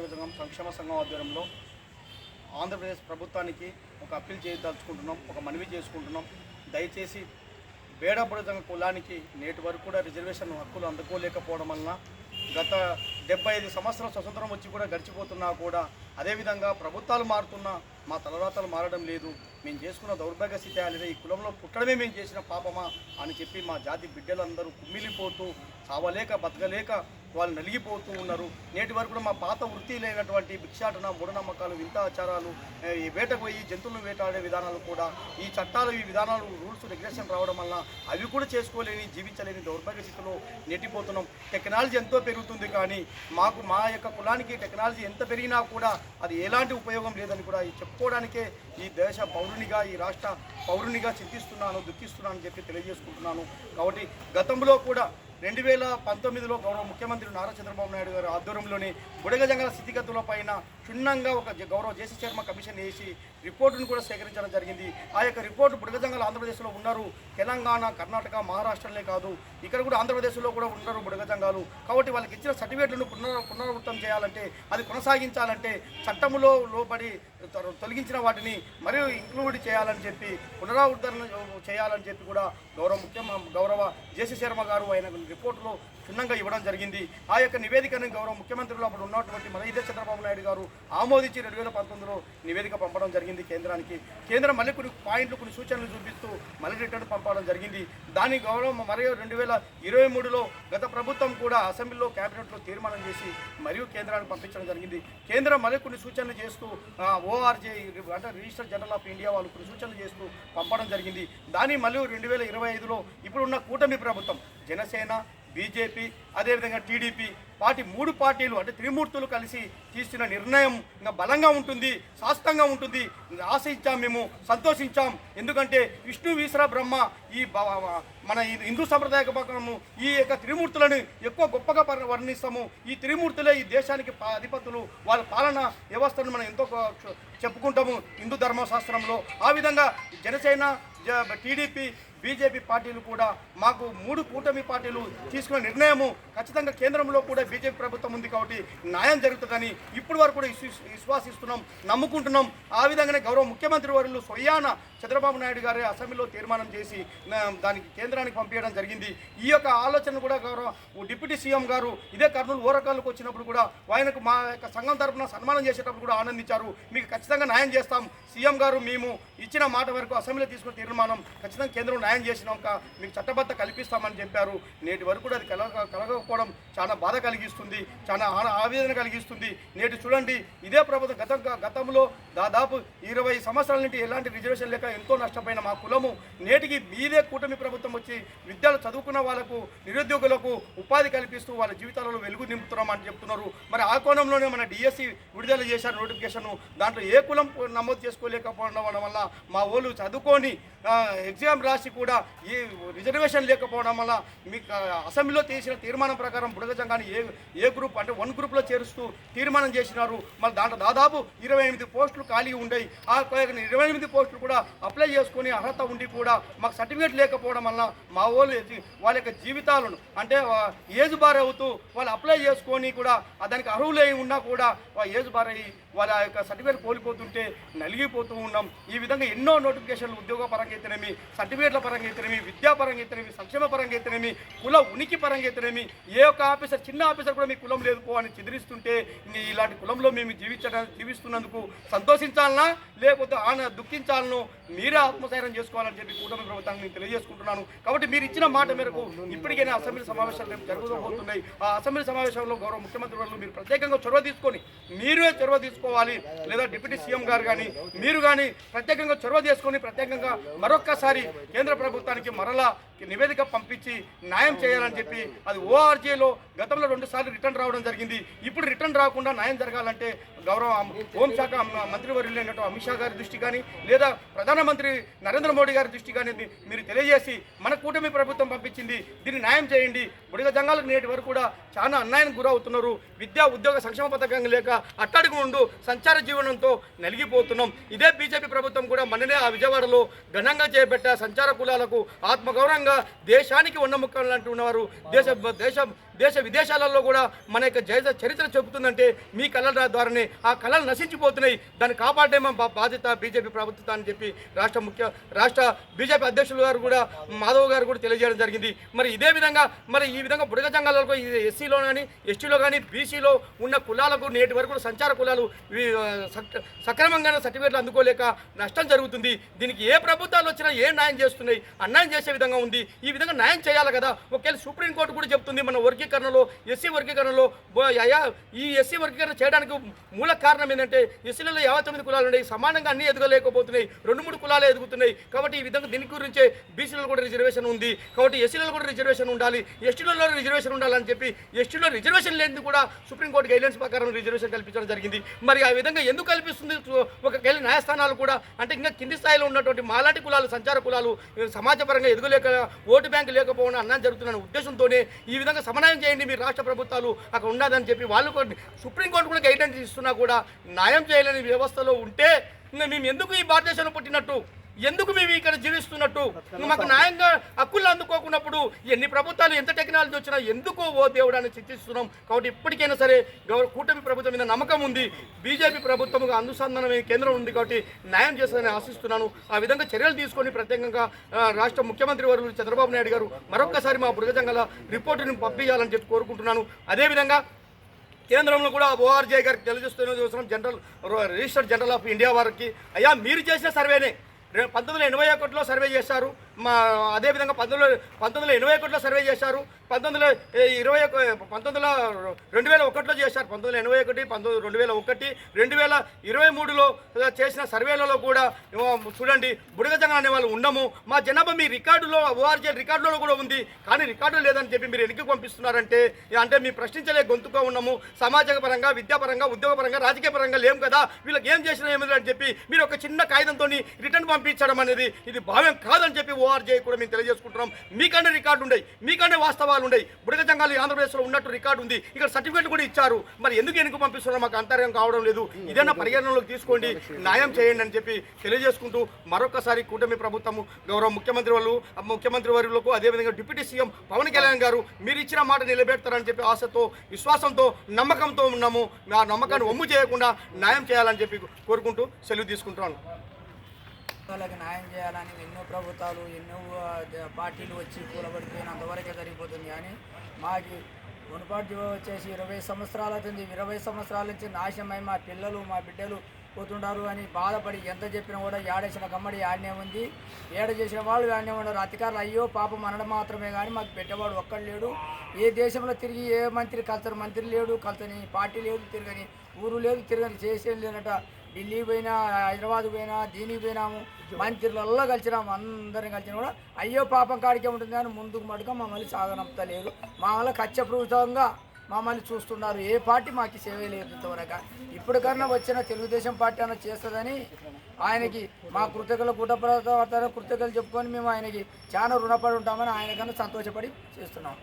సంఘం సంక్షేమ సంఘం ఆధ్వర్యంలో ఆంధ్రప్రదేశ్ ప్రభుత్వానికి ఒక అప్పీల్ చేయదలుచుకుంటున్నాం ఒక మనవి చేసుకుంటున్నాం. దయచేసి బేడబుడజంగ కులానికి నేటి వరకు కూడా రిజర్వేషన్ హక్కులు అందుకోలేకపోవడం వలన గత డెబ్బై ఐదు సంవత్సరాల స్వతంత్రం వచ్చి కూడా గడిచిపోతున్నా కూడా అదేవిధంగా ప్రభుత్వాలు మారుతున్నా మా తలరాతలు మారడం లేదు. మేము చేసుకున్న దౌర్భాగ్య స్థితి ఈ కులంలో పుట్టడమే మేము చేసిన పాపమా అని చెప్పి మా జాతి బిడ్డలందరూ కుమ్మిలిపోతూ చావలేక బతకలేక వాళ్ళు నలిగిపోతూ ఉన్నారు. నేటి వరకు కూడా మా పాత వృత్తి లేనటువంటి భిక్షాటన మూఢనమ్మకాలు వింత ఆచారాలు వేటకు పోయి జంతువులను వేటాడే విధానాలు కూడా ఈ చట్టాలు ఈ విధానాలు రూల్స్ రెగ్యులేషన్ రావడం వల్ల అవి కూడా చేసుకోలేని జీవించలేని దౌర్భాగ్య స్థితిలో నెట్టిపోతున్నాం. టెక్నాలజీ ఎంతో పెరుగుతుంది కానీ మాకు మా యొక్క కులానికి టెక్నాలజీ ఎంత పెరిగినా కూడా అది ఎలాంటి ఉపయోగం లేదని కూడా చెప్పుకోవడానికే ఈ దేశ పౌరునిగా ఈ రాష్ట్ర పౌరునిగా చింతిస్తున్నాను దుఃఖిస్తున్నాను అని చెప్పి తెలియజేసుకుంటున్నాను. కాబట్టి గతంలో కూడా రెండు వేల పంతొమ్మిదిలో గౌరవ ముఖ్యమంత్రి నారా చంద్రబాబు నాయుడు గారు ఆధ్వర్యంలోని బుడగజంగల స్థితిగతుల పైన క్షుణ్ణంగా ఒక గౌరవ జేసీ శర్మ కమిషన్ వేసి రిపోర్టును కూడా సేకరించడం జరిగింది. ఆ యొక్క రిపోర్టు బుడగజంగలు ఆంధ్రప్రదేశ్లో ఉన్నారు. తెలంగాణ కర్ణాటక మహారాష్ట్రలే కాదు ఇక్కడ కూడా ఆంధ్రప్రదేశ్లో కూడా ఉన్నారు బుడగజంగాలు. కాబట్టి వాళ్ళకి ఇచ్చిన సర్టిఫికేట్లను పునర్ పునరావృతం చేయాలంటే అది కొనసాగించాలంటే చట్టములో లోబడి తొలగించిన వాటిని మరియు ఇంక్లూడ్ చేయాలని చెప్పి పునరావృతన చేయాలని చెప్పి కూడా గౌరవ ముఖ్య గౌరవ జేసీ శర్మ గారు ఆయన రిపోర్టులో క్షుణ్ణంగా ఇవ్వడం జరిగింది. ఆ యొక్క నివేదికను గౌరవ ముఖ్యమంత్రులు అప్పుడు ఉన్నటువంటి మన ఇదే చంద్రబాబు నాయుడు గారు ఆమోదించి రెండు వేల పంతొమ్మిదిలో నివేదిక పంపడం జరిగింది కేంద్రానికి. కేంద్రం మళ్ళీ కొన్ని పాయింట్లు కొన్ని సూచనలు చూపిస్తూ మళ్ళీ రిటర్న్ పంపడం జరిగింది. దాని గౌరవం మరియు రెండు వేల ఇరవై మూడులో గత ప్రభుత్వం కూడా అసెంబ్లీలో కేబినెట్లో తీర్మానం చేసి మరియు కేంద్రానికి పంపించడం జరిగింది. కేంద్రం మళ్ళీ కొన్ని సూచనలు చేస్తూ ఓఆర్జే అంటే రిజిస్టర్ జనరల్ ఆఫ్ ఇండియా వాళ్ళు కొన్ని సూచనలు చేస్తూ పంపడం జరిగింది. దాన్ని మళ్ళీ రెండు వేల ఇరవై ఐదులో ఇప్పుడున్న కూటమి ప్రభుత్వం జనసేన బీజేపీ అదేవిధంగా టీడీపీ పార్టీ మూడు పార్టీలు అంటే త్రిమూర్తులు కలిసి తీసుకున్న నిర్ణయం ఇంకా బలంగా ఉంటుంది శాస్త్రంగా ఉంటుంది. ఆశించాం మేము సంతోషించాం. ఎందుకంటే విష్ణు వీసర బ్రహ్మ ఈ మన ఈ హిందూ సంప్రదాయ ప్రకారము ఈ యొక్క త్రిమూర్తులను ఎక్కువ గొప్పగా వర్ణిస్తాము. ఈ త్రిమూర్తులే ఈ దేశానికి అధిపతులు. వాళ్ళ పాలన వ్యవస్థను మనం ఎంతో చెప్పుకుంటాము హిందూ ధర్మశాస్త్రంలో. ఆ విధంగా జనసేన జ- టీడీపీ బీజేపీ పార్టీలు కూడా మాకు మూడు కూటమి పార్టీలు తీసుకున్న నిర్ణయము ఖచ్చితంగా కేంద్రంలో కూడా బీజేపీ ప్రభుత్వం ఉంది కాబట్టి న్యాయం జరుగుతుందని ఇప్పటి వరకు కూడా విశ్వాసిస్తున్నాం నమ్ముకుంటున్నాం. ఆ విధంగానే గౌరవ ముఖ్యమంత్రి వర్యులు స్వయాన చంద్రబాబు నాయుడు గారి అసెంబ్లీలో తీర్మానం చేసి దానికి కేంద్రానికి పంపించడం జరిగింది. ఈ యొక్క ఆలోచన కూడా గౌరవ డిప్యూటీ సీఎం గారు ఇదే కర్నూలు ఓరకాలకు వచ్చినప్పుడు కూడా ఆయనకు మా యొక్క సంఘం తరపున సన్మానం చేసేటప్పుడు కూడా ఆనందించారు. మీకు ఖచ్చితంగా న్యాయం చేస్తాం. సీఎం గారు మేము ఇచ్చిన మాట వరకు అసెంబ్లీలో తీసుకున్న తీర్మానం ఖచ్చితంగా కేంద్రం న్యాయం చేసినాక మీకు చట్టబద్ధ కల్పిస్తామని చెప్పారు. నేటి వరకు కూడా అది కలగ కలగకపోవడం చాలా బాధ కలిగిస్తుంది చాలా ఆవేదన కలిగిస్తుంది. నేటి చూడండి ఇదే ప్రభుత్వం గత గతంలో దాదాపు ఇరవై సంవత్సరాల నుండి ఎలాంటి రిజర్వేషన్ లేక ఎంతో నష్టపోయిన మా కులము నేటికి మీదే కూటమి ప్రభుత్వం వచ్చి విద్యలు చదువుకున్న వాళ్ళకు నిరుద్యోగులకు ఉపాధి కల్పిస్తూ వాళ్ళ జీవితాలలో వెలుగు నింపుతున్నామని చెప్తున్నారు. మరి ఆ కోణంలోనే మన డిఎస్సి విడుదల చేశారు నోటిఫికేషన్. దాంట్లో ఏ కులం నమోదు చేసుకోలేకపోవడం వల్ల మా వాళ్ళు చదువుకొని ఎగ్జామ్ రాసి కూడా ఈ రిజర్వేషన్ లేకపోవడం వల్ల మీకు అసెంబ్లీలో చేసిన తీర్మానం ప్రకారం బుడగ సంఘాన్ని ఏ ఏ గ్రూప్ అంటే వన్ గ్రూప్లో చేరుస్తూ తీర్మానం చేసినారు. మళ్ళీ దాంట్లో దాదాపు ఇరవై ఎనిమిది పోస్టులు ఖాళీ ఉండేవి ఆ ఇరవై ఎనిమిది పోస్టులు కూడా అప్లై చేసుకొని అర్హత ఉండి కూడా మాకు సర్టిఫికేట్ లేకపోవడం వల్ల మా వాళ్ళు వాళ్ళ యొక్క జీవితాలను అంటే ఏజ్ బార్ అవుతూ వాళ్ళు అప్లై చేసుకొని కూడా దానికి అర్హులై ఉన్నా కూడా వా- ఏజ్ బార్ అయ్యి వాళ్ళ యొక్క సర్టిఫికేట్ కోల్పోతుంటే నలిగిపోతూ ఉన్నాం. ఈ విధంగా ఎన్నో నోటిఫికేషన్లు ఉద్యోగపరంగా అయితేనేమి సర్టిఫికేట్ల పరంగా అయితేనేమి విద్యాపరంగా అయితేనేమి సంక్షేమ పరంగా అయితేనేమి కుల ఉనికి పరంగా అయితేనేమి ఏ ఒక్క ఆఫీసర్ చిన్న ఆఫీసర్ కూడా మీ కులం లేదు పో అని చెదిరిస్తుంటే ఇలాంటి కులంలో మేము జీవించడానికి జీవిస్తున్నందుకు సంతోషించాలనా? లేకపోతే ఆన దుఃఖించాలనో మీరే ఆత్మసైరం చేసుకోవాలని చెప్పి కూటమి ప్రభుత్వాన్ని నేను తెలియజేసుకుంటున్నాను. కాబట్టి మీరు ఇచ్చిన మాట మేరకు ఇప్పటికైనా అసెంబ్లీ సమావేశాలు రేపు జరుగుతూపోతున్నాయి ఆ అసెంబ్లీ సమావేశంలో గౌరవ ముఖ్యమంత్రి వాళ్ళు మీరు ప్రత్యేకంగా చొరవ తీసుకొని మీరే చొరవ తీసుకోవాలి. లేదా డిప్యూటీ సీఎం గారు కానీ మీరు కానీ ప్రత్యేకంగా చొరవ తీసుకొని ప్రత్యేకంగా మరొక్కసారి కేంద్ర ప్రభుత్వానికి మరలా నివేదిక పంపించి న్యాయం చేయాలని చెప్పి అది ఓఆర్జీలో గతంలో రెండుసార్లు రిటర్న్ రావడం జరిగింది. ఇప్పుడు రిటర్న్ రాకుండా న్యాయం జరగాలంటే గౌరవ హోంశాఖ మంత్రివర్యులైనట్టు అమిత్ షా గారి దృష్టి కానీ లేదా ప్రధానమంత్రి నరేంద్ర మోడీ గారి దృష్టి కానీ మీరు తెలియజేసి మన కూటమి ప్రభుత్వం పంపించింది దీన్ని న్యాయం చేయండి. బుడిగ జంగాలకు నేటి వరకు కూడా చాలా అన్యాయానికి గురవుతున్నారు. విద్యా ఉద్యోగ సంక్షేమ పథకం లేక అట్టడుగు ఉండు సంచార జీవనంతో నలిగిపోతున్నాం. ఇదే బీజేపీ ప్రభుత్వం కూడా మననే ఆ విజయవాడలో ఘనంగా చేపట్ట సంచార కులాలకు ఆత్మగౌరవంగా దేశానికి ఉన్నముక్కలు అంటున్నవారు. దేశ దేశ దేశ విదేశాలలో కూడా మన యొక్క చరిత్ర చెబుతుందంటే మీ కళల ద్వారానే ఆ కళలు నశించిపోతున్నాయి. దాన్ని కాపాడే మా బాధ్యత బీజేపీ ప్రభుత్వం అని చెప్పి రాష్ట్ర ముఖ్య రాష్ట్ర బీజేపీ అధ్యక్షులు గారు కూడా మాధవ్ గారు కూడా తెలియజేయడం జరిగింది. మరి ఇదే విధంగా మరి ఈ విధంగా బుడగ జంగాలకు ఎస్సీలో కానీ ఎస్టీలో కానీ బీసీలో ఉన్న కులాలకు నేటి వరకు కూడా సంచార కులాలు సక్రమంగానే సక్రమంగా సర్టిఫికేట్లు అందుకోలేక నష్టం జరుగుతుంది. దీనికి ఏ ప్రభుత్వాలు వచ్చినా ఏ న్యాయం చేస్తున్నాయి? అన్యాయం చేసే విధంగా ఉంది. ఈ విధంగా న్యాయం చేయాలి కదా. ఒకవేళ సుప్రీంకోర్టు కూడా చెప్తుంది మన వర్గీకరణలో ఎస్సీ వర్గీకరణలో ఈ ఎస్సీ వర్గీకరణ చేయడానికి మూల కారణం ఏంటంటే ఎస్సీలలో యాభై తొమ్మిది కులాలు ఉన్నాయి. సమానంగా అన్ని ఎదగలేకపోతున్నాయి. రెండు మూడు కులాలే ఎదుగుతున్నాయి. కాబట్టి ఈ విధంగా దీని గురించే బీసీలలో కూడా రిజర్వేషన్ ఉంది. కాబట్టి ఎస్సీలలో కూడా రిజర్వేషన్ ఉండాలి. ఎస్టీలలో రిజర్వేషన్ ఉండాలని చెప్పి ఎస్టీలో రిజర్వేషన్ లేనిది కూడా సుప్రీంకోర్టు గైడ్లైన్స్ ప్రకారం రిజర్వేషన్ కల్పించడం జరిగింది. మరి ఆ విధంగా ఎందుకు కల్పిస్తుంది? ఒకవేళ న్యాయస్థానాలు కూడా అంటే ఇంకా కింది స్థాయిలో ఉన్నటువంటి మాలాటి కులాలు సంచార కులాలు సమాజపరంగా ఎదుగులేక ఓటు బ్యాంకు లేకపోవడం అన్నం జరుగుతున్న ఉద్దేశంతోనే ఈ విధంగా సమన్వయం చేయండి మీ రాష్ట్ర ప్రభుత్వాలు. అక్కడ ఉన్నదని చెప్పి వాళ్ళు సుప్రీంకోర్టు కూడా గైడెన్స్ ఇస్తున్నా కూడా న్యాయం చేయలేని వ్యవస్థలో ఉంటే మేము ఎందుకు ఈ భారతదేశంలో పుట్టినట్టు? ఎందుకు మేము ఇక్కడ జీవిస్తున్నట్టు? మాకు న్యాయంగా హక్కులు అందుకోకున్నప్పుడు ఎన్ని ప్రభుత్వాలు ఎంత టెక్నాలజీ వచ్చినా ఎందుకు ఓ దేవుడు అని చింతిస్తున్నాం? కాబట్టి ఇప్పటికైనా సరే గౌరవ కూటమి ప్రభుత్వం మీద నమ్మకం ఉంది. బీజేపీ ప్రభుత్వం అనుసంధానమైన కేంద్రం ఉంది కాబట్టి న్యాయం చేస్తుందని ఆశిస్తున్నాను. ఆ విధంగా చర్యలు తీసుకొని ప్రత్యేకంగా రాష్ట్ర ముఖ్యమంత్రి వర్యులు చంద్రబాబు నాయుడు గారు మరొక్కసారి మా బురగజంగల రిపోర్టుని పంపించాలని చెప్పి కోరుకుంటున్నాను. అదేవిధంగా కేంద్రంలో కూడా ఓఆర్జే గారికి తెలియజేస్తున్న చూసిన general registered general of India వారికి. అయ్యా మీరు చేసిన సర్వేనే. రె- పంతొమ్మిది వందల ఎనభై ఒకటిలో సర్వే చేశారు. మా అదేవిధంగా పంతొమ్మిది పంతొమ్మిది వందల ఎనభై ఒకటిలో సర్వే చేశారు. పంతొమ్మిది వందల ఇరవై ఒక పంతొమ్మిది వందల రెండు వేల ఒకటిలో చేశారు. పంతొమ్మిది వందల ఎనభై ఒకటి పంతొమ్మిది రెండు వేల ఒకటి రెండు వేల ఇరవై మూడులో చేసిన సర్వేలలో కూడా చూడండి బుడగజంగా అనే వాళ్ళు ఉండము. మా జనాభా మీ రికార్డులో ఓఆర్జే రికార్డులో కూడా ఉంది. కానీ రికార్డు లేదని చెప్పి మీరు ఎందుకు పంపిస్తున్నారంటే అంటే మీ ప్రశ్నించలే గొంతుగా ఉన్నాము సామాజిక పరంగా విద్యాపరంగా ఉద్యోగపరంగా రాజకీయ పరంగా లేము కదా. వీళ్ళకి ఏం చేసినా ఏమి అని చెప్పి మీరు ఒక చిన్న కాగితంతో రిటర్న్ పంపించడం అనేది ఇది భావ్యం కాదని చెప్పి ఓఆర్జీ కూడా మేము తెలియజేసుకుంటున్నాం. మీకంటే రికార్డు ఉన్నాయి మీకంటే వాస్తవాలు ఉన్నాయి బుడగ జంగాలు ఆంధ్రప్రదేశ్లో ఉన్నట్టు రికార్డు ఉంది. ఇక్కడ సర్టిఫికేట్ కూడా ఇచ్చారు. మరి ఎందుకు ఎందుకు పంపిస్తున్నారు మాకు అంతర్యం కావడం లేదు. ఇదైనా పరిగణనలోకి తీసుకోండి. న్యాయం చేయండి అని చెప్పి తెలియజేసుకుంటూ మరొకసారి కూటమి ప్రభుత్వము గౌరవ ముఖ్యమంత్రి వాళ్ళు ముఖ్యమంత్రి వర్యులకు అదేవిధంగా డిప్యూటీ సీఎం పవన్ కళ్యాణ్ గారు మీరు ఇచ్చిన మాట నిలబెడతారని చెప్పి ఆశతో విశ్వాసంతో నమ్మకంతో ఉన్నాము. ఆ నమ్మకాన్ని ఒమ్ము చేయకుండా న్యాయం చేయాలని చెప్పి కోరుకుంటూ సెలవు తీసుకుంటున్నాను. వాళ్ళకి న్యాయం చేయాలని ఎన్నో ప్రభుత్వాలు ఎన్నో పార్టీలు వచ్చి కూలబడిపోయినంతవరకే జరిగిపోతుంది. కానీ మాకి మునుపాటి వచ్చేసి ఇరవై సంవత్సరాల అవుతుంది ఇరవై సంవత్సరాల నుంచి నాశనమై మా పిల్లలు మా బిడ్డలు పోతుంటారు అని బాధపడి ఎంత చెప్పినా కూడా ఏడేసిన కమ్మడి ఆడనే ఉంది. ఏడ చేసిన వాళ్ళు ఆడనే ఉన్నారు. అధికారులు అయ్యో పాపం అనడం మాత్రమే కానీ మాకు పెట్టేవాడు ఒక్కడు లేడు. ఏ దేశంలో తిరిగి ఏ మంత్రి కలుతరు మంత్రి లేడు కలుతని పార్టీ లేదు తిరగని ఊరు లేదు తిరగని చేసేది లేనట ఢిల్లీ పోయినా హైదరాబాద్ పోయినా దీనికి పోయినాము మంత్రులలో కలిసినాము అందరం కలిసినా కూడా. అయ్యో పాపం కాడికే ఉంటుంది కానీ ముందుకు మటుక మమ్మల్ని సాగనంపుతలేరు మమ్మల్ని కచ్చప్రభుత్వంగా మమ్మల్ని చూస్తున్నారు. ఏ పార్టీ మాకు సేవ లేదు ఇంతవరకు. ఇప్పటికన్నా వచ్చిన తెలుగుదేశం పార్టీ అన్న చేస్తుందని ఆయనకి మా కృతజ్ఞతలు కుటుంబ కృతజ్ఞతలు చెప్పుకొని మేము ఆయనకి చాలా రుణపడి ఉంటామని ఆయనకన్నా సంతోషపడి చేస్తున్నాం.